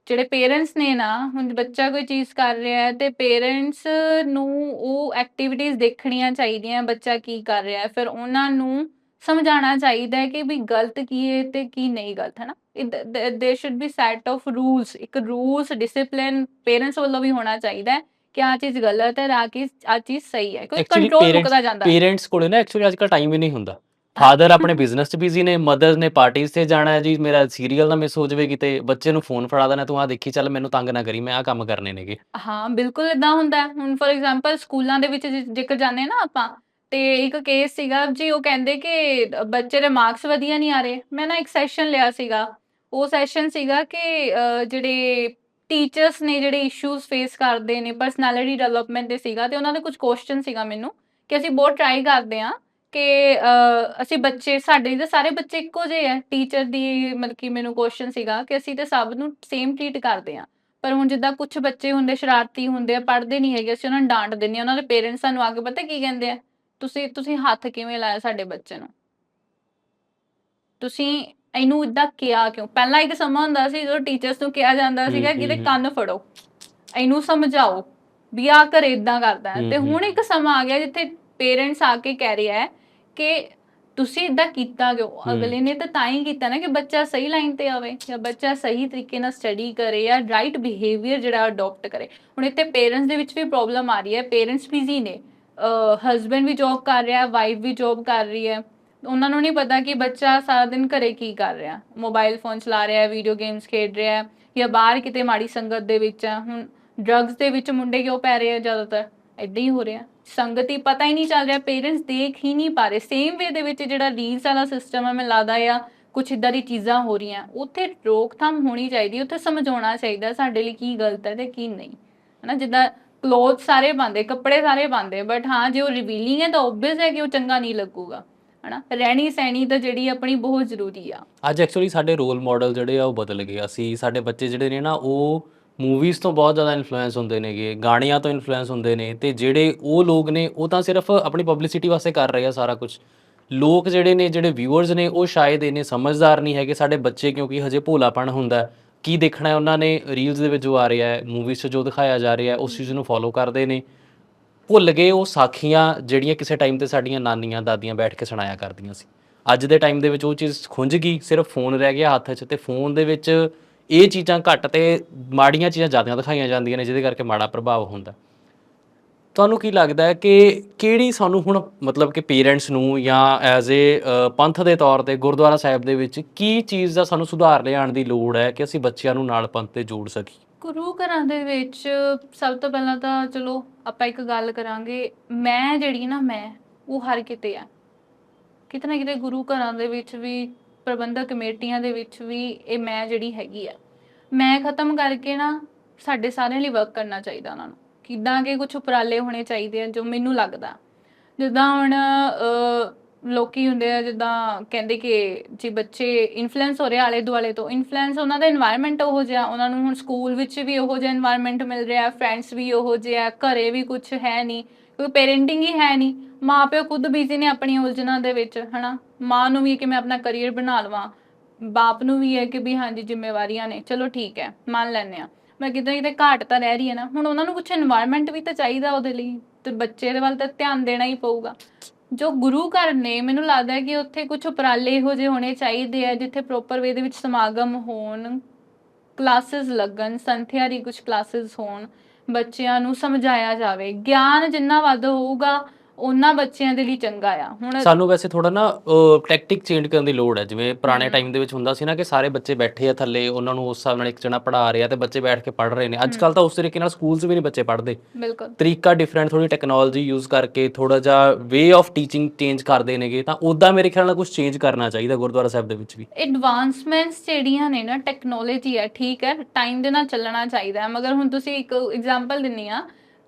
ਜਿਹੜੇ ਪੇਰੈਂਟਸ ਨੇ ਨਾ, ਹੁਣ ਬੱਚਾ ਕੋਈ ਚੀਜ਼ ਕਰ ਰਿਹਾ ਹੈ ਤੇ ਪੇਰੈਂਟਸ ਨੂੰ ਉਹ ਐਕਟੀਵਿਟੀਜ਼ ਦੇਖਣੀਆਂ ਚਾਹੀਦੀਆਂ, ਬੱਚਾ ਕੀ ਕਰ ਰਿਹਾ ਹੈ। ਫਿਰ ਉਹਨਾਂ ਨੂੰ ਸਮਝਾਉਣਾ ਚਾਹੀਦਾ ਹੈ ਕਿ ਵੀ ਗਲਤ ਕੀ ਹੈ ਤੇ ਕੀ ਨਹੀਂ ਗਲਤ, ਹੈ ਨਾ? They should be set of rules ਇੱਕ ਰੂਲਸ ਡਿਸਪਲਿਨ ਪੇਰੈਂਟਸ ਵੱਲੋਂ ਵੀ ਹੋਣਾ ਚਾਹੀਦਾ ਕਿ ਆ ਚੀਜ਼ ਗਲਤ ਹੈ ਆ ਕਿ ਆ ਚੀਜ਼ ਸਹੀ ਹੈ। ਕੋਈ ਕੰਟਰੋਲ ਮੁਕਦਾ ਜਾਂਦਾ ਪੇਰੈਂਟਸ ਕੋਲ ਨਾ ਐਕਚੁਅਲੀ ਅੱਜਕੱਲ ਟਾਈਮ ਹੀ ਨਹੀਂ ਹੁੰਦਾ। ਫਾਦਰ ਆਪਣੇ ਬਿਜ਼ਨਸ 'ਚ ਬਿਜ਼ੀ ਨੇ ਮਦਰਸ ਨੇ ਪਾਰਟੀਆਂ 'ਤੇ ਜਾਣਾ ਹੈ ਜੀ ਮੇਰਾ ਸੀਰੀਅਲ ਨਾ ਮਿਸ ਹੋ ਜਾਵੇ ਕਿਤੇ ਬੱਚੇ ਨੂੰ ਫੋਨ ਫੜਾ ਦੇਣਾ ਤੂੰ ਆ ਦੇਖੀ ਚੱਲ ਮੈਨੂੰ ਤੰਗ ਨਾ ਕਰੀ ਮੈਂ ਆ ਕੰਮ ਕਰਨੇ ਨੇਗੇ। ਹਾਂ ਬਿਲਕੁਲ ਇਦਾਂ ਹੁੰਦਾ ਹੁਣ ਫੋਰ ਐਗਜ਼ਾਮਪਲ ਸਕੂਲਾਂ ਦੇ ਵਿੱਚ ਜੇਕਰ ਜਾਂਦੇ ਨਾ ਆਪਾਂ ਤੇ ਇੱਕ ਕੇਸ ਸੀਗਾ ਜੀ ਉਹ ਕਹਿੰਦੇ ਕਿ ਬੱਚੇ ਦੇ ਮਾਰਕਸ ਵਧੀਆ ਨਹੀਂ ਆ ਰਹੇ। ਮੈਂ ਨਾ ਇੱਕ ਸੈਸ਼ਨ ਲਿਆ ਸੀਗਾ। ਉਹ ਸੈਸ਼ਨ ਸੀਗਾ ਕਿ ਜਿਹੜੇ ਟੀਚਰਸ ਨੇ ਜਿਹੜੇ ਇਸ਼ੂਜ਼ ਫੇਸ ਕਰਦੇ ਨੇ ਪਰਸਨੈਲਿਟੀ ਡਿਵੈਲਪਮੈਂਟ ਦੇ ਸੀਗਾ ਤੇ ਉਹਨਾਂ ਦੇ ਕੁਝ ਕੁਐਸਚਨ ਸੀਗਾ ਮੈਨੂੰ ਕਿ ਅਸੀਂ ਬਹੁਤ ਟਰਾਈ ਕਰਦੇ ਆ ਕਿ ਅਸੀਂ ਬੱਚੇ ਸਾਡੇ ਤਾਂ ਸਾਰੇ ਬੱਚੇ ਇੱਕੋ ਜਿਹੇ ਆ ਟੀਚਰ ਦੀ ਮਤਲਬ ਕਿ ਮੈਨੂੰ ਕੁਐਸਚਨ ਸੀਗਾ ਕਿ ਅਸੀਂ ਤੇ ਸਭ ਨੂੰ ਸੇਮ ਟ੍ਰੀਟ ਕਰਦੇ ਆ ਪਰ ਹੁਣ ਜਿੱਦਾਂ ਕੁਝ ਬੱਚੇ ਹੁੰਦੇ ਸ਼ਰਾਰਤੀ ਹੁੰਦੇ ਆ, ਪੜ੍ਹਦੇ ਨਹੀਂ ਹੈਗੇ, ਅਸੀਂ ਉਹਨਾਂ ਨੂੰ ਡਾਂਟ ਦਿੰਦੇ ਆ ਉਹਨਾਂ ਦੇ ਪੇਰੈਂਟਸ ਸਾਨੂੰ ਆ ਕੇ ਪਤਾ ਕੀ ਕਹਿੰਦੇ ਆ? ਤੁਸੀਂ ਤੁਸੀਂ ਹੱਥ ਕਿਵੇਂ ਲਾਇਆ ਸਾਡੇ ਬੱਚੇ ਨੂੰ? ਤੁਸੀਂ ਇਹਨੂੰ ਇਦਾਂ ਕਿਹਾ ਕਿਉਂ? ਪਹਿਲਾਂ ਇੱਕ ਸਮਾਂ ਹੁੰਦਾ ਸੀ ਜਦੋਂ ਟੀਚਰਸ ਨੂੰ ਕਿਹਾ ਜਾਂਦਾ ਹੂੰ, ਸੀਗਾ ਹੂੰ, ਕਿ ਇਹਦੇ ਹੂੰ। ਕੰਨ ਫੜੋ। ਇਹਨੂੰ ਸਮਝਾਓ ਵੀ ਆ ਘਰੇ ਇਦਾਂ ਕਰਦਾ ਹੈ। ਹੂੰ, ਤੇ ਹੂੰ, ਹੁਣ ਇੱਕ ਸਮਾਂ ਆ ਗਿਆ ਜਿੱਥੇ ਪੇਰੈਂਟਸ ਆ ਕੇ ਕਹਿ ਰਿਹਾ ਹੈ ਕਿ ਤੁਸੀਂ ਇਦਾਂ ਕੀਤਾ ਕਿਉਂ? ਹੂੰ। ਅਗਲੇ ਨੇ ਤਾਂ ਤਾਂ ਹੀ ਕੀਤਾ ਨਾ ਕਿ ਬੱਚਾ ਸਹੀ ਲਾਈਨ ਤੇ ਆਵੇ ਜਾਂ ਬੱਚਾ ਸਹੀ ਤਰੀਕੇ ਨਾਲ ਸਟੱਡੀ ਕਰੇ ਜਾਂ ਰਾਈਟ ਬਿਹੇਵੀਅਰ ਜਿਹੜਾ ਅਡਾਪਟ ਕਰੇ। ਹੁਣ ਇੱਥੇ ਪੇਰੈਂਟਸ ਦੇ ਵਿੱਚ ਵੀ ਪ੍ਰੋਬਲਮ ਆ ਰਹੀ ਹੈ। ਪੇਰੈਂਟਸ ਬਿਜ਼ੀ ਨੇ। ਹਸਬੰਡ ਵੀ ਜੌਬ ਕਰ ਰਿਹਾ ਵਾਈਫ ਵੀ ਜੌਬ ਕਰ ਰਹੀ ਹੈ। ਉਹਨਾਂ ਨੂੰ ਨਹੀਂ ਪਤਾ ਕਿ ਬੱਚਾ ਸਾਰਾ ਦਿਨ ਘਰੇ ਕੀ ਕਰ ਰਿਹਾ। ਮੋਬਾਈਲ ਫੋਨ ਚਲਾ ਰਿਹਾ ਵੀਡੀਓ ਗੇਮਸ ਖੇਡ ਰਿਹਾ ਹੈ ਜਾਂ ਬਾਹਰ ਕਿਤੇ ਮਾੜੀ ਸੰਗਤ ਦੇ ਵਿੱਚ ਹੈ ਹੁਣ ਡਰੱਗਸ ਦੇ ਵਿੱਚ ਮੁੰਡੇ ਕਿਉਂ ਪੈ ਰਹੇ ਆ ਜ਼ਿਆਦਾਤਰ? ਇਦਾਂ ਹੀ ਹੋ ਰਿਹਾ। ਸੰਗਤ ਪਤਾ ਹੀ ਨਹੀਂ ਚੱਲ ਰਿਹਾ ਪੇਰੈਂਟਸ ਦੇਖ ਹੀ ਨਹੀਂ ਪਾ ਰਹੇ। ਸੇਮ ਵੇ ਦੇ ਵਿੱਚ ਜਿਹੜਾ ਰੀਲਸ ਵਾਲਾ ਸਿਸਟਮ ਹੈ ਮੈਨੂੰ ਲੱਗਦਾ ਆ ਕੁਝ ਇਦਾਂ ਦੀ ਚੀਜ਼ਾਂ ਹੋ ਰਹੀਆਂ। ਉੱਥੇ ਰੋਕਥਾਮ ਹੋਣੀ ਚਾਹੀਦੀ, ਉੱਥੇ ਸਮਝਾਉਣਾ ਚਾਹੀਦਾ ਸਾਡੇ ਲਈ ਕੀ ਗਲਤ ਹੈ ਤੇ ਕੀ ਨਹੀਂ। ਹਨਾ, ਜਿੱਦਾਂ ਕਲੋਥ ਸਾਰੇ ਪਾਉਂਦੇ, ਕੱਪੜੇ ਸਾਰੇ ਪਾਉਂਦੇ ਬਟ ਹਾਂ, ਜੇ ਉਹ ਰਿਵੀਲਿੰਗ ਹੈ ਤਾਂ ਓਬਵੀਅਸ ਹੈ ਕਿ ਉਹ ਚੰਗਾ ਨਹੀਂ ਲੱਗੂਗਾ। ਹਨਾ? ਰਹਿਣੀ ਸਹਿਣੀ ਤਾਂ ਜਿਹੜੀ ਆਪਣੀ ਬਹੁਤ ਜ਼ਰੂਰੀ ਆ। ਅੱਜ ਐਕਚੁਅਲੀ ਸਾਡੇ ਰੋਲ ਮਾਡਲ ਜਿਹੜੇ ਆ ਉਹ ਬਦਲ ਗਏ। ਅਸੀਂ ਸਾਡੇ ਬੱਚੇ ਜਿਹੜੇ ਨੇ ਨਾ, ਉਹ ਮੂਵੀਜ਼ ਤੋਂ ਬਹੁਤ ਜ਼ਿਆਦਾ ਇਨਫਲੂਐਂਸ ਹੁੰਦੇ ਨੇਗੇ, ਗਾਣਿਆਂ ਤੋਂ ਇਨਫਲੂਐਂਸ ਹੁੰਦੇ ਨੇ ਤੇ ਜਿਹੜੇ ਉਹ ਲੋਕ ਨੇ, ਉਹ ਤਾਂ ਸਿਰਫ ਆਪਣੀ ਪਬਲਿਸਿਟੀ ਵਾਸਤੇ ਕਰ ਰਹੇ ਆ ਸਾਰਾ ਕੁਝ ਲੋਕ ਜਿਹੜੇ ਨੇ, ਜਿਹੜੇ ਵਿਊਅਰਸ ਨੇ, ਉਹ ਸ਼ਾਇਦ ਇਹਨੇ ਸਮਝਦਾਰ ਨਹੀਂ ਹੈਗੇ ਸਾਡੇ ਬੱਚੇ ਕਿਉਂਕਿ ਹਜੇ ਭੋਲਾਪਣ ਹੁੰਦਾ ਕੀ ਦੇਖਣਾ ਹੈ ਉਹਨਾਂ ਨੇ? ਰੀਲਸ ਦੇ ਵਿੱਚ ਜੋ ਆ ਰਿਹਾ ਹੈ ਮੂਵੀਜ਼ 'ਚ ਜੋ ਦਿਖਾਇਆ ਜਾ ਰਿਹਾ ਹੈ, ਉਸ ਚੀਜ਼ ਨੂੰ ਫੋਲੋ ਕਰਦੇ ਨੇ। ਭੁੱਲ ਗਏ ਉਹ ਸਾਖੀਆਂ ਜਿਹੜੀਆਂ ਕਿਸੇ ਟਾਈਮ ਤੇ ਸਾਡੀਆਂ ਨਾਨੀਆਂ, ਦਾਦੀਆਂ ਬੈਠ ਕੇ ਸੁਣਾਇਆ ਕਰਦੀਆਂ ਸੀ। ਅੱਜ ਦੇ ਟਾਈਮ ਦੇ ਵਿੱਚ ਉਹ ਚੀਜ਼ ਖੁੰਝ ਗਈ, ਸਿਰਫ ਫੋਨ ਰਹਿ ਗਿਆ ਹੱਥ 'ਚ ਤੇ ਫੋਨ ਦੇ ਵਿੱਚ ਇਹ ਚੀਜ਼ਾਂ ਘੱਟ ਤੇ ਮਾੜੀਆਂ ਚੀਜ਼ਾਂ ਜ਼ਿਆਦਾ ਦਿਖਾਈਆਂ ਜਾਂਦੀਆਂ ਨੇ, ਜਿਹਦੇ ਕਰਕੇ ਮਾੜਾ ਪ੍ਰਭਾਵ ਹੁੰਦਾ। ਤੁਹਾਨੂੰ ਕੀ ਲੱਗਦਾ ਹੈ ਕਿ ਕਿਹੜੀ ਸਾਨੂੰ ਹੁਣ ਮਤਲਬ ਕਿ ਪੇਰੈਂਟਸ ਨੂੰ ਜਾਂ ਐਜ਼ ਅ ਪੰਥ ਦੇ ਤੌਰ ਤੇ ਗੁਰਦੁਆਰਾ ਸਾਹਿਬ ਦੇ ਵਿੱਚ ਕੀ ਚੀਜ਼ ਦਾ ਸਾਨੂੰ ਸੁਧਾਰ ਲਿਆਉਣ ਦੀ ਲੋੜ ਹੈ ਕਿ ਅਸੀਂ ਬੱਚਿਆਂ ਨੂੰ ਨਾਲ ਪੰਥ ਤੇ ਜੋੜ ਸਕੀਏ? ਗੁਰੂ ਘਰਾਂ ਦੇ ਵਿੱਚ ਸਭ ਤੋਂ ਪਹਿਲਾਂ ਤਾਂ ਚਲੋ ਆਪਾਂ ਇੱਕ ਗੱਲ ਕਰਾਂਗੇ ਮੈਂ ਜਿਹੜੀ ਨਾ ਮੈਂ ਉਹ ਹਰ ਕਿਤੇ ਆ। ਕਿਤੇ ਨਾ ਕਿਤੇ ਗੁਰੂ ਘਰਾਂ ਦੇ ਵਿੱਚ ਵੀ ਪ੍ਰਬੰਧਕ ਕਮੇਟੀਆਂ ਦੇ ਵਿੱਚ ਵੀ ਇਹ ਮੈਂ ਜਿਹੜੀ ਹੈਗੀ ਆ। ਮੈਂ ਖਤਮ ਕਰਕੇ ਨਾ ਸਾਡੇ ਸਾਰਿਆਂ ਲਈ ਵਰਕ ਕਰਨਾ ਚਾਹੀਦਾ ਉਹਨਾਂ ਨੂੰ। ਕਿੱਦਾਂ ਕਿ ਕੁਝ ਉਪਰਾਲੇ ਹੋਣੇ ਚਾਹੀਦੇ ਆ ਜੋ ਮੈਨੂੰ ਲੱਗਦਾ। ਜਿੱਦਾਂ ਹੁਣ ਅਹ, ਲੋਕੀ ਹੁੰਦੇ ਆ ਜਿੱਦਾਂ ਕਹਿੰਦੇ ਕਿ ਜੀ ਬੱਚੇ ਇਨਫਲੂਐਂਸ ਹੋ ਰਹੇ ਆਲੇ ਦੁਆਲੇ ਤੋਂ ਇਨਫਲੂਐਂਸ ਉਹਨਾਂ ਦਾ এনवायरमेंट ਉਹੋ ਜਿਹਾ, ਉਹਨਾਂ ਨੂੰ ਹੁਣ ਸਕੂਲ ਵਿੱਚ ਵੀ ਉਹੋ ਜਿਹਾ এনवायरमेंट ਮਿਲ ਰਿਹਾ ਫਰੈਂਡਸ ਵੀ ਉਹੋ ਜਿਹਾ, ਘਰੇ ਵੀ ਕੁਝ ਹੈ ਨਹੀਂ, ਕੋਈ ਪੇਰੈਂਟਿੰਗ ਹੀ ਹੈ ਨਹੀਂ, ਮਾਪਿਓ ਖੁਦ ਬਿਜ਼ੀ ਨੇ ਆਪਣੀ ਉਲਝਣਾਂ ਦੇ ਵਿੱਚ, ਹਨਾ? ਮਾਂ ਨੂੰ ਵੀ ਕਿ ਮੈਂ ਆਪਣਾ ਕੈਰੀਅਰ ਬਣਾ ਲਵਾਂ, ਬਾਪ ਨੂੰ ਵੀ ਹੈ ਕਿ ਵੀ ਹਾਂਜੀ ਜ਼ਿੰਮੇਵਾਰੀਆਂ ਨੇ, ਚਲੋ ਠੀਕ ਹੈ, ਮੰਨ ਲੈਣੇ ਆ ਮੈਂ ਕਿਤੇ ਕਿਤੇ ਘਾਟ ਤਾਂ ਰਹਿ ਰਹੀ ਹੈ ਨਾ, ਹੁਣ ਉਹਨਾਂ ਨੂੰ ਕੁਝ এনवायरमेंट ਵੀ ਤਾਂ ਚਾਹੀਦਾ ਉਹਦੇ ਲਈ, ਤੇ ਬੱਚੇ ਦੇ ਵੱਲ ਤਾਂ ਧਿਆਨ ਦੇਣਾ ਹੀ ਪਊਗਾ। ਜੋ ਗੁਰੂ ਘਰ ਨੇ, ਮੈਨੂੰ ਲੱਗਦਾ ਹੈ ਕਿ ਉੱਥੇ ਕੁਝ ਉਪਰਾਲੇ ਇਹੋ ਜਿਹੇ ਹੋਣੇ ਚਾਹੀਦੇ ਆ, ਜਿੱਥੇ ਪ੍ਰੋਪਰ ਵੇ ਦੇ ਵਿੱਚ ਸਮਾਗਮ ਹੋਣ ਕਲਾਸਿਸ ਲੱਗਣ ਸੰਥਿਆ ਦੀ ਕੁਝ ਕਲਾਸਿਸ ਹੋਣ, ਬੱਚਿਆਂ ਨੂੰ ਸਮਝਾਇਆ ਜਾਵੇ। ਗਿਆਨ ਜਿੰਨਾ ਵੱਧ ਹੋਊਗਾ ਉਹਨਾਂ ਬੱਚਿਆਂ ਦੇ ਲਈ ਚੰਗਾ ਆ। ਹੁਣ ਸਾਨੂੰ ਵੈਸੇ ਥੋੜਾ ਨਾ ਟੈਕਟਿਕ ਚੇਂਜ ਕਰਨ ਦੀ ਲੋੜ ਹੈ। ਜਿਵੇਂ ਪੁਰਾਣੇ। ਟਾਈਮ ਦੇ ਵਿੱਚ ਹੁੰਦਾ ਸੀ ਨਾ ਕਿ ਸਾਰੇ ਬੱਚੇ ਬੈਠੇ ਆ ਥੱਲੇ ਉਹਨਾਂ ਨੂੰ ਉਸ ਹਿਸਾਬ ਨਾਲ ਇੱਕ ਜਣਾ ਪੜ੍ਹਾ ਰਿਹਾ ਤੇ ਬੱਚੇ ਬੈਠ ਕੇ ਪੜ੍ਹ ਰਹੇ ਨੇ। ਅੱਜ ਕੱਲ ਤਾਂ ਉਸ ਤਰੀਕੇ ਨਾਲ ਸਕੂਲਸ ਵੀ ਨਹੀਂ ਬੱਚੇ ਪੜ੍ਹਦੇ। ਬਿਲਕੁਲ। ਤਰੀਕਾ ਡਿਫਰੈਂਟ ਥੋੜੀ ਟੈਕਨੋਲੋਜੀ ਯੂਜ਼ ਕਰਕੇ ਥੋੜਾ ਜਿਹਾ ਵੇ ਆਫ ਟੀਚਿੰਗ ਚੇਂਜ ਕਰਦੇ ਨੇਗੇ ਤਾਂ ਉਦਾਂ ਮੇਰੇ ਖਿਆਲ ਨਾਲ ਕੁਝ ਚੇਂਜ ਕਰਨਾ ਚਾਹੀਦਾ ਗੁਰਦੁਆਰਾ ਸਾਹਿਬ ਦੇ ਵਿੱਚ ਵੀ। ਐਡਵਾਂਸਮੈਂਟਸ ਜਿਹੜੀਆਂ ਨੇ ਨਾ ਟੈਕਨੋਲੋਜੀ ਹੈ ਠੀਕ ਹੈ ਟਾਈਮ ਦੇ ਨਾਲ ਚੱਲਣਾ ਚਾਹੀਦਾ ਮਗਰ ਹੁਣ ਤੁਸੀਂ ਇੱਕ ਐਗਜ਼ਾਮਪਲ ਦਿੰਨੀ ਆ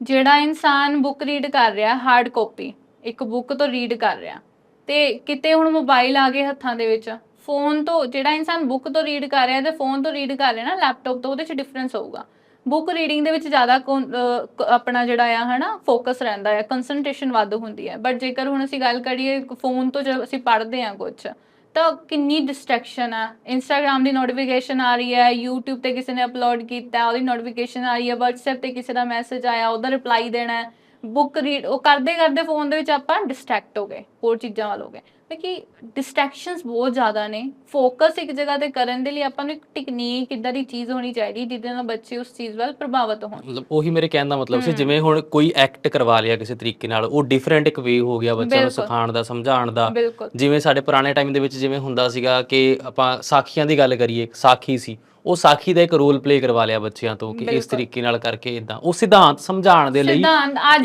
ਜਿਹੜਾ ਇਨਸਾਨ ਬੁੱਕ ਰੀਡ ਕਰ ਰਿਹਾ ਹਾਰਡ ਕਾਪੀ ਇੱਕ ਬੁੱਕ ਤੋਂ ਰੀਡ ਕਰ ਰਿਹਾ, ਤੇ ਕਿਤੇ ਹੁਣ ਮੋਬਾਈਲ ਆ ਗਏ ਹੱਥਾਂ ਦੇ ਵਿੱਚ ਫੋਨ ਤੋਂ ਜਿਹੜਾ ਇਨਸਾਨ ਬੁੱਕ ਤੋਂ ਰੀਡ ਕਰ ਰਿਹਾ ਤੇ ਫੋਨ ਤੋਂ ਰੀਡ ਕਰ ਰਿਹਾ ਨਾ ਲੈਪਟਾਪ ਤੋਂ, ਉਹਦੇ 'ਚ ਡਿਫਰੈਂਸ ਹੋਊਗਾ। ਬੁੱਕ ਰੀਡਿੰਗ ਦੇ ਵਿੱਚ ਜ਼ਿਆਦਾ ਆਪਣਾ ਜਿਹੜਾ ਆ, ਹਨਾ ਫੋਕਸ ਰਹਿੰਦਾ ਹੈ ਕਨਸੈਂਟਰੇਸ਼ਨ ਵੱਧ ਹੁੰਦੀ ਹੈ ਬਟ ਜੇਕਰ ਹੁਣ ਅਸੀਂ ਗੱਲ ਕਰੀਏ ਫੋਨ ਤੋਂ ਜਦ ਅਸੀਂ ਪੜ੍ਹਦੇ ਹਾਂ ਕੁਝ ਤਾਂ ਕਿੰਨੀ ਡਿਸਟਰੈਕਸ਼ਨ ਆ। ਇੰਸਟਾਗ੍ਰam ਦੀ ਨੋਟੀਫਿਕੇਸ਼ਨ ਆ ਰਹੀ ਹੈ, YouTube ਤੇ ਕਿਸੇ ਨੇ ਅਪਲੋਡ ਕੀਤਾ, ਉਹਦੀ ਨੋਟੀਫਿਕੇਸ਼ਨ ਆ ਰਹੀ ਹੈ, WhatsApp ਤੇ ਕਿਸੇ ਦਾ ਮੈਸੇਜ ਆਇਆ, ਉਹਦਾ ਰਿਪਲਾਈ ਦੇਣਾ ਹੈ। ਬੁੱਕ ਰੀਡ ਉਹ ਕਰਦੇ ਕਰਦੇ ਫੋਨ ਦੇ ਵਿੱਚ ਆਪਾਂ ਡਿਸਟਰੈਕਟ ਹੋ ਗਏ, ਹੋਰ ਚੀਜ਼ਾਂ ਵੱਲ ਹੋ ਗਏ। ਕਿ ਡਿਸਟਰੈਕਸ਼ਨਸ ਬਹੁਤ ਜ਼ਿਆਦਾ ਨੇ ਫੋਕਸ ਇੱਕ ਜਗ੍ਹਾ ਤੇ ਕਰਨ ਦੇ ਲਈ ਆਪਾਂ ਨੂੰ ਇੱਕ ਟੈਕਨੀਕ ਇਦਾਂ ਦੀ ਚੀਜ਼ ਹੋਣੀ ਚਾਹੀਦੀ ਜਿਹਦੇ ਨਾਲ ਬੱਚੇ ਉਸ ਚੀਜ਼ ਵੱਲ ਪ੍ਰਭਾਵਿਤ ਹੋਣ ਮਤਲਬ ਉਹੀ ਮੇਰੇ ਕਹਿਣ ਦਾ ਮਤਲਬ ਸੀ। ਜਿਵੇਂ ਹੁਣ ਕੋਈ ਐਕਟ ਕਰਵਾ ਲਿਆ ਕਿਸੇ ਤਰੀਕੇ ਨਾਲ ਉਹ ਡਿਫਰੈਂਟ ਇੱਕ ਵੇ ਹੋ ਗਿਆ ਬੱਚਿਆਂ ਨੂੰ। ਸਿਖਾਉਣ ਦਾ ਸਮਝਾਉਣ ਦਾ ਜਿਵੇਂ ਸਾਡੇ ਪੁਰਾਣੇ ਟਾਈਮ ਦੇ ਵਿੱਚ ਜਿਵੇਂ ਹੁੰਦਾ ਸੀਗਾ ਕਿ ਆਪਾਂ ਸਾਖੀਆਂ ਦੀ ਗੱਲ ਕਰੀਏ ਸਾਖੀ ਸੀ ਉਹ ਸਾਖੀ ਦਾ ਇੱਕ ਰੋਲ ਪਲੇ ਕਰਵਾ ਲਿਆ ਬੱਚਿਆਂ ਤੋਂ ਕਿ ਇਸ। ਤਰੀਕੇ ਨਾਲ ਕਰਕੇ ਇਦਾਂ ਉਹ ਸਿਧਾਂਤ ਸਮਝਾਉਣ ਦੇ ਲਈ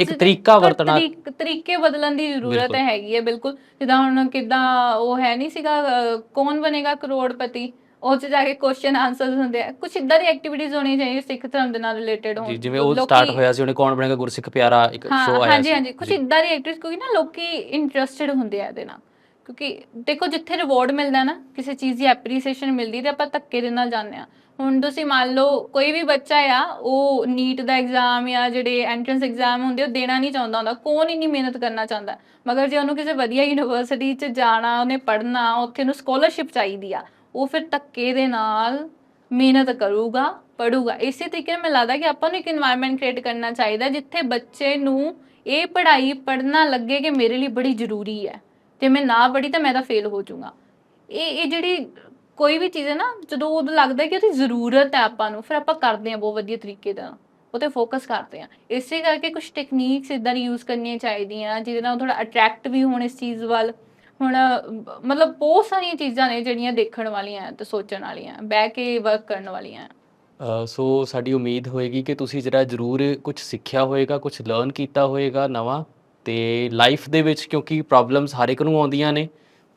ਇੱਕ ਤਰੀਕਾ ਵਰਤਣਾ ਤਰੀਕ- ਬਦਲਣ ਦੀ ਜ਼ਰੂਰਤ। ਹੈਗੀ ਹੈ ਬਿਲਕੁਲ ਜਿੱਦਾਂ ਹੁਣ ਕਿਦਾਂ ਉਹ ਹੈ ਨਹੀਂ ਸੀਗਾ ਅਹ, ਕੌਣ ਬਣੇਗਾ ਕਰੋੜਪਤੀ? ਉਹ ਚ ਜਾ ਕੇ ਕੁਐਸਚਨ ਆਨਸਰਸ ਹੁੰਦੇ ਆ। ਕੁਝ ਇਦਾਂ ਦੀ ਐਕਟੀਵਿਟੀਜ਼ ਹੋਣੀ ਚਾਹੀਦੀ ਸਿੱਖ ਧਰਮ ਦੇ ਨਾਲ ਰਿਲੇਟਡ ਹੋਣ। ਜੀ ਜਿਵੇਂ ਉਹ ਲੋਕੀ- ਸਟਾਰਟ ਹੋਇਆ ਸੀ ਉਹਨੇ ਕੌਣ ਬਣੇਗਾ? ਗੁਰਸਿੱਖ ਪਿਆਰਾ ਇੱਕ ਹਾਂ ਸ਼ੋਅ ਆਇਆ ਹਾਂਜੀ ਸੀ। ਹਾਂਜੀ। ਕੁਝ। ਇਦਾਂ ਦੀ ਐਕਟੀਵਿਟੀਜ਼ ਕਿਉਂਕਿ ਨਾ ਲੋਕੀ ਇੰਟਰਸਟਿਡ ਹੁੰਦੇ ਆ ਇਹਦੇ ਨਾਲ। ਕਿਉਂਕਿ ਦੇਖੋ ਜਿੱਥੇ ਰਿਵਾਰਡ ਮਿਲਦਾ ਨਾ ਕਿਸੇ ਚੀਜ਼ ਦੀ ਐਪਰੀਸੀਏਸ਼ਨ ਮਿਲਦੀ ਤੇ ਆਪਾਂ ਧੱਕੇ ਦੇ ਨਾਲ ਜਾਂਦੇ ਆ। ਹੁਣ ਤੁਸੀਂ ਮੰਨ ਲਓ ਕੋਈ ਵੀ ਬੱਚਾ ਆ, ਉਹ ਨੀਟ ਦਾ ਐਗਜ਼ਾਮ ਜਾਂ ਜਿਹੜੇ ਐਂਟਰੈਂਸ ਐਗਜ਼ਾਮ ਹੁੰਦੇ, ਉਹ ਦੇਣਾ ਨਹੀਂ ਚਾਹੁੰਦਾ ਹੁੰਦਾ, ਕੌਣ ਇੰਨੀ ਮਿਹਨਤ ਕਰਨਾ ਚਾਹੁੰਦਾ? ਮਗਰ ਜੇ ਉਹਨੂੰ ਕਿਸੇ ਵਧੀਆ ਯੂਨੀਵਰਸਿਟੀ 'ਚ ਜਾਣਾ, ਉਹਨੇ ਪੜ੍ਹਨਾ, ਉੱਥੇ ਨੂੰ ਸਕਾਲਰਸ਼ਿਪ ਚਾਹੀਦੀ ਆ, ਉਹ ਫਿਰ ਤੱਕੇ ਦੇ ਨਾਲ ਮਿਹਨਤ ਕਰੂਗਾ ਪੜੂਗਾ ਇਸੇ ਤਰੀਕੇ ਨਾਲ ਮੈਨੂੰ ਲੱਗਦਾ ਕਿ ਆਪਾਂ ਨੂੰ ਇੱਕ এনवायरमेंट ਕ੍ਰੀਏਟ ਕਰਨਾ ਚਾਹੀਦਾ, ਜਿੱਥੇ ਬੱਚੇ ਨੂੰ ਇਹ ਪੜ੍ਹਾਈ ਪੜ੍ਹਨਾ ਲੱਗੇ ਕਿ ਮੇਰੇ ਲਈ ਬੜੀ ਜ਼ਰੂਰੀ ਹੈ, ਤੇ ਮੈਂ ਨਾ ਪੜ੍ਹੀ ਤਾਂ ਮੈਂ ਤਾਂ ਫੇਲ ਹੋ ਜਾਊਂਗਾ। ਇਹ ਇਹ ਜਿਹੜੀ ਕੋਈ ਵੀ ਚੀਜ਼ ਹੈ ਨਾ, ਜਦੋਂ ਉਦੋਂ ਲੱਗਦਾ ਕਿ ਉਹਦੀ ਜ਼ਰੂਰਤ ਹੈ ਆਪਾਂ ਨੂੰ, ਫਿਰ ਆਪਾਂ ਕਰਦੇ ਹਾਂ ਬਹੁਤ ਵਧੀਆ ਤਰੀਕੇ ਨਾਲ, ਉਹ ਤੇ ਫੋਕਸ ਕਰਦੇ ਹਾਂ। ਇਸੇ ਕਰਕੇ ਕੁਝ ਟੈਕਨੀਕਸ ਇਦਾਂ ਦੀ ਯੂਜ਼ ਕਰਨੀਆਂ ਚਾਹੀਦੀਆਂ, ਜਿਹਦੇ ਨਾਲ ਥੋੜਾ ਅਟਰੈਕਟ ਵੀ ਹੋਣ ਇਸ ਚੀਜ਼ ਵੱਲ। ਹੁਣ, ਮਤਲਬ ਬਹੁਤ ਸਾਰੀਆਂ ਚੀਜ਼ਾਂ ਨੇ ਜਿਹੜੀਆਂ ਦੇਖਣ ਵਾਲੀਆਂ ਤੇ ਸੋਚਣ ਵਾਲੀਆਂ, ਬਹਿ ਕੇ ਵਰਕ ਕਰਨ ਵਾਲੀਆਂ। ਸੋ ਸਾਡੀ ਉਮੀਦ ਹੋਏਗੀ ਕਿ ਤੁਸੀਂ ਜਿਹੜਾ ਜ਼ਰੂਰ ਕੁਝ ਸਿੱਖਿਆ ਹੋਏਗਾ ਕੁਝ ਲਰਨ ਕੀਤਾ ਹੋਏਗਾ ਨਵਾਂ, ਤੇ ਲਾਈਫ ਦੇ ਵਿੱਚ ਕਿਉਂਕਿ ਪ੍ਰੋਬਲਮਸ ਹਰ ਇੱਕ ਨੂੰ ਆਉਂਦੀਆਂ ਨੇ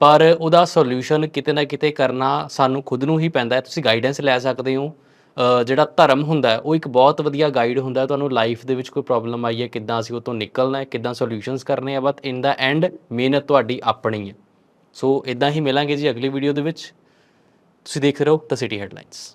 ਪਰ ਉਹਦਾ ਸੋਲੂਸ਼ਨ ਕਿਤੇ ਨਾ ਕਿਤੇ ਕਰਨਾ ਸਾਨੂੰ ਖੁਦ ਨੂੰ ਹੀ ਪੈਂਦਾ ਹੈ। ਤੁਸੀਂ ਗਾਈਡੈਂਸ ਲੈ ਸਕਦੇ ਹੋ। ਜਿਹੜਾ ਧਰਮ ਹੁੰਦਾ ਉਹ ਇੱਕ ਬਹੁਤ ਵਧੀਆ ਗਾਈਡ ਹੁੰਦਾ ਤੁਹਾਨੂੰ ਲਾਈਫ ਦੇ ਵਿੱਚ ਕੋਈ ਪ੍ਰੋਬਲਮ ਆਈ ਹੈ, ਕਿੱਦਾਂ ਅਸੀਂ ਉਹ ਤੋਂ ਨਿਕਲਣਾ ਹੈ, ਕਿੱਦਾਂ ਸੋਲੂਸ਼ਨਸ ਕਰਨੇ ਆ ਬਟ ਇਨ ਦਾ ਐਂਡ ਮਿਹਨਤ ਤੁਹਾਡੀ ਆਪਣੀ ਹੈ। ਸੋ ਇਦਾਂ ਹੀ ਮਿਲਾਂਗੇ ਜੀ ਅਗਲੀ ਵੀਡੀਓ ਦੇ ਵਿੱਚ। ਤੁਸੀਂ ਦੇਖ ਰਹੇ ਹੋ ਦ ਸਿਟੀ ਹੈਡਲਾਈਨਸ